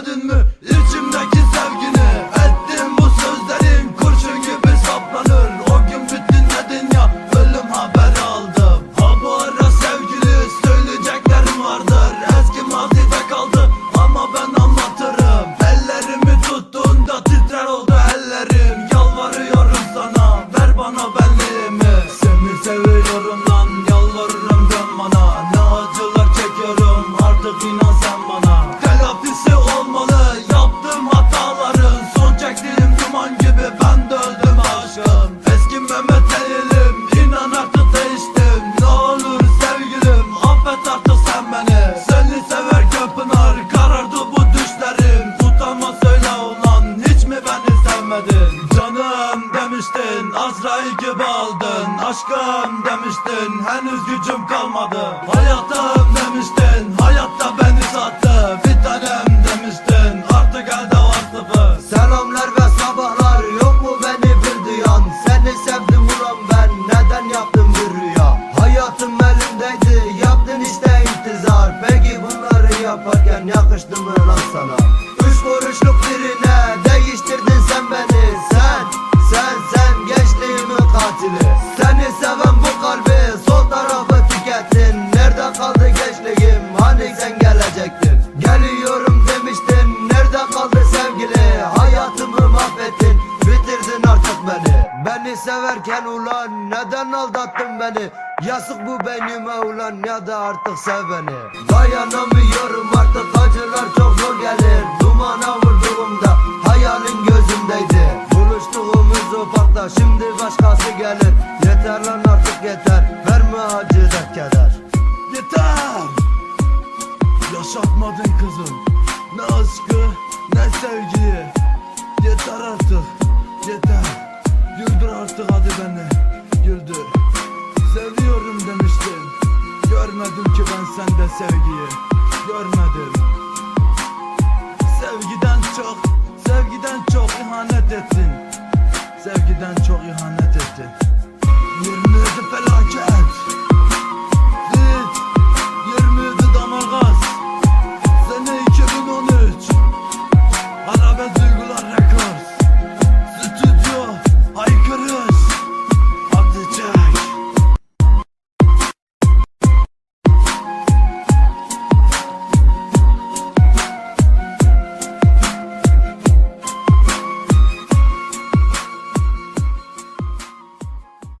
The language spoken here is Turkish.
düşünmedin mi içimdeki sevgini Ettim. Bu sözlerin kurşun gibi saplanır. O gün bittin dedin ya ölüm haberi aldım Ha bu ara sevgili söyleyeceklerim vardır. Eski mazide kaldı ama ben anlatırım. Ellerimi tuttuğunda titrer oldu ellerim. Yalvarıyorum sana ver bana belliğimi Seni seviyorum lan Mehmet değilim inan artık değiştim. Ne olur sevgilim affet artık sen beni. Seni severken Pınar karardı bu düşlerim. Tutamaz söyle ulan hiç mi beni sevmedin? Canım demiştin Azrail gibi aldın. Aşkım demiştin henüz gücüm kalmadı. Hayatım demiştin hayatta beni sattı. Bir tanem yaparken yakıştı mı lan sana? Üç kuruşluk birine değiştirdin sen beni. Sen, sen, sen gençliğimin katili. Seni seven bu kalbi sol tarafı tükettin. Nerede kaldı gençliğim? Hani sen gelecektin? Geliyorum demiştin. Nerede kaldı sevgili? Hayatımı mahvettin. Bitirdin artık beni. Beni severken ulan neden aldattın beni Yazık bu beynime ulan ya da artık sev beni Dayanamıyorum artık acılar çok zor gelir. Dumana vurduğumda hayalin gözümdeydi. Buluştuğumuz o parkta şimdi başkası gelir. Yeter lan artık yeter. Verme acı da keder. Yeter! Yaşatmadın kızım. Ne aşkı ne sevgiyi Yeter artık Yeter. Güldür artık hadi beni. Güldür Görmedim ki ben sende sevgiyi Görmedim. Sevgiden çok Sevgiden çok ihanet ettin. Sevgiden çok ihanet